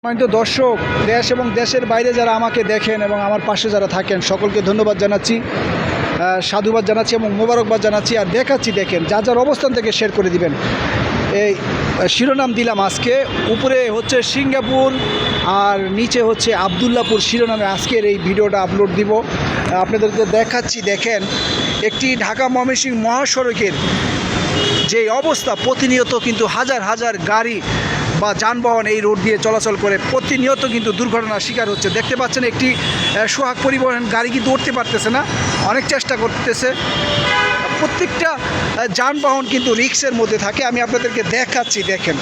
সম্মানিত দর্শক, দেশ এবং দেশের বাইরে যারা আমাকে দেখেন এবং আমার পাশে যারা থাকেন, সকলকে ধন্যবাদ জানাচ্ছি সাধুবাদ জানাচ্ছি এবং মোবারকবাদ জানাচ্ছি আর দেখাচ্ছি দেখেন যা যার অবস্থান থেকে শেয়ার করে দিবেন। এই শিরোনাম দিলাম আজকে, উপরে হচ্ছে সিঙ্গাপুর আর নিচে হচ্ছে আবদুল্লাপুর শিরোনামে আজকের এই ভিডিওটা আপলোড দিব। আপনাদেরকে দেখাচ্ছি, দেখেন, একটি ঢাকা ময়মনসিংহ মহাসড়কের যে অবস্থা, প্রতিনিয়ত কিন্তু হাজার হাজার গাড়ি বা যানবাহন এই রোড দিয়ে চলাচল করে, প্রতিনিয়ত কিন্তু দুর্ঘটনার শিকার হচ্ছে। দেখতে পাচ্ছেন একটি সোহাগ পরিবহন গাড়ি কিন্তু উঠতে পারতেছে না, অনেক চেষ্টা করতেছে। প্রত্যেকটা যানবাহন কিন্তু রিক্সের মধ্যে থাকে, আমি আপনাদেরকে দেখাচ্ছি, দেখেন।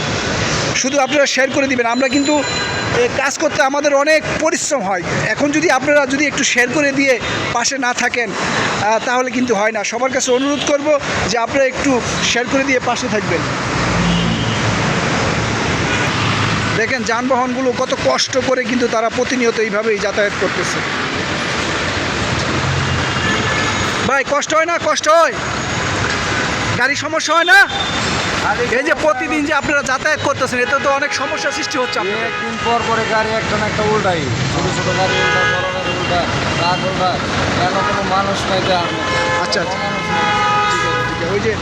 শুধু আপনারা শেয়ার করে দিবেন, আমরা কিন্তু কাজ করতে আমাদের অনেক পরিশ্রম হয়। এখন যদি আপনারা যদি একটু শেয়ার করে দিয়ে পাশে না থাকেন তাহলে কিন্তু হয় না। সবার কাছে অনুরোধ করব যে আপনারা একটু শেয়ার করে দিয়ে পাশে থাকবেন। দেখেন যানবাহনগুলো কত কষ্ট করে কিন্তু তারা প্রতিনিয়ত এইভাবেই যাতায়াত করতেছে। ভাই কষ্ট হয় না? কষ্ট হয়? গাড়ি সমস্যা হয় না? এই যে প্রতিদিন যে আপনারা যাতায়াত করতেছেন এতে তো অনেক সমস্যা সৃষ্টি হচ্ছে। একদিন পর পরে গাড়ি একটা না একটা উল্টাই। ছোট ছোট গাড়ি উল্টা বড় গাড়ি উল্টা ট্রাক উল্টা কেন কোনো মানুষ নাই। আচ্ছা, আচ্ছা। ঠিক আছে, ঠিক আছে। ওই যে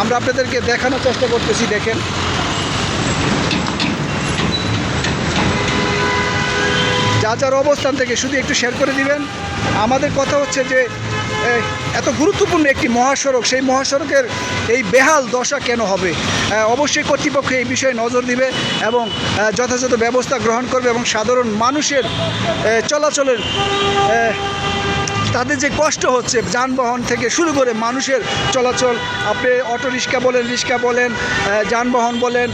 আমরা আপনাদেরকে দেখানোর চেষ্টা করতেছি দেখেন। যার অবস্থান থেকে শুধু একটু শেয়ার করে দিবেন। আমাদের কথা হচ্ছে যে এত গুরুত্বপূর্ণ একটি মহাসড়ক, সেই মহাসড়কের এই বেহাল দশা কেন হবে? অবশ্যই কর্তৃপক্ষ এই বিষয়ে নজর দিবে এবং যথাযথ ব্যবস্থা গ্রহণ করবে এবং সাধারণ মানুষের চলাচলের তাদের যে কষ্ট হচ্ছে, যানবাহন থেকে শুরু করে মানুষের চলাচল, আপনি অটো রিক্সা বলেন রিক্সা বলেন যানবাহন বলেন,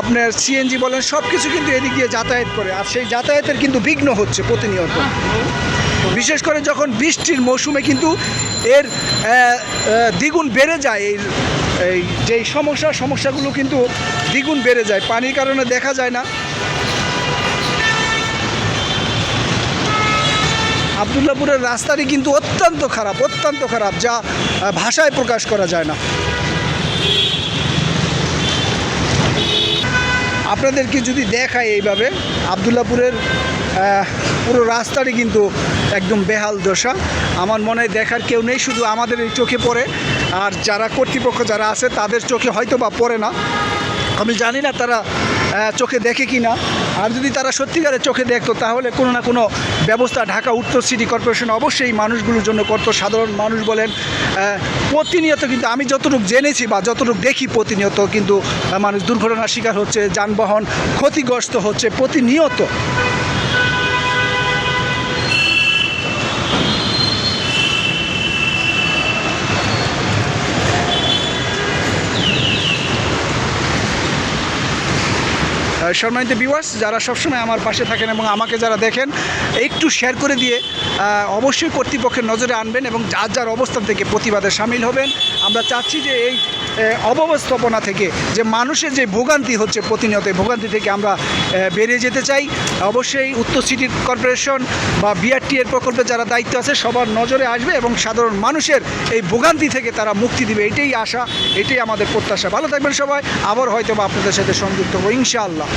আপনার সিএনজি বলেন সব কিছু কিন্তু এদিক দিয়ে যাতায়াত করে। আর সেই যাতায়াতের কিন্তু বিঘ্ন হচ্ছে প্রতিনিয়ত। বিশেষ করে যখন বৃষ্টির মৌসুমে কিন্তু এর দ্বিগুণ বেড়ে যায়, এই এই যেই সমস্যা, সমস্যাগুলো কিন্তু দ্বিগুণ বেড়ে যায়। পানির কারণে দেখা যায় না। আবদুল্লাপুরের রাস্তাটি কিন্তু অত্যন্ত খারাপ অত্যন্ত খারাপ, যা ভাষায় প্রকাশ করা যায় না। আপনাদেরকে যদি দেখায় এইভাবে, আবদুল্লাপুরের পুরো রাস্তাটি কিন্তু একদম বেহাল দশা। আমার মনে হয় দেখার কেউ নেই, শুধু আমাদের এই চোখে পড়ে। আর যারা কর্তৃপক্ষ যারা আছে, তাদের চোখে হয়তো বা পড়ে না। আমি জানি না তারা চোখে দেখে কি না? আর যদি তারা সত্যিকারের চোখে দেখতো, তাহলে কোনো না কোনো ব্যবস্থা ঢাকা উত্তর সিটি কর্পোরেশন অবশ্যই মানুষগুলোর জন্য করতো। সাধারণ মানুষ বলেন প্রতিনিয়ত কিন্তু আমি যতটুকু জেনেছি বা যতটুকু দেখি প্রতিনিয়ত কিন্তু মানুষ দুর্ঘটনার শিকার হচ্ছে, যানবাহন ক্ষতিগ্রস্ত হচ্ছে প্রতিনিয়ত। সম্মানিত বিওয়ার্স যারা সবসময় আমার পাশে থাকেন এবং আমাকে যারা দেখেন, একটু শেয়ার করে দিয়ে অবশ্যই কর্তৃপক্ষের নজরে আনবেন এবং যার যার অবস্থান থেকে প্রতিবাদে সামিল হবেন। আমরা চাচ্ছি যে এই অব্যবস্থাপনা থেকে যে মানুষের যে ভোগান্তি হচ্ছে প্রতিনিয়ত ভোগান্তি থেকে আমরা বেরিয়ে যেতে চাই। অবশ্যই উত্তর সিটি কর্পোরেশন বা বিআরটি এর প্রকল্পে যারা দায়িত্ব আছে, সবার নজরে আসবে এবং সাধারণ মানুষের এই ভোগান্তি থেকে তারা মুক্তি দিবে। এটাই আশা, এটাই আমাদের প্রত্যাশা। ভালো থাকবেন সবাই। আবার হয়তো বা আপনাদের সাথে সংযুক্ত হব, ইনশাআল্লাহ।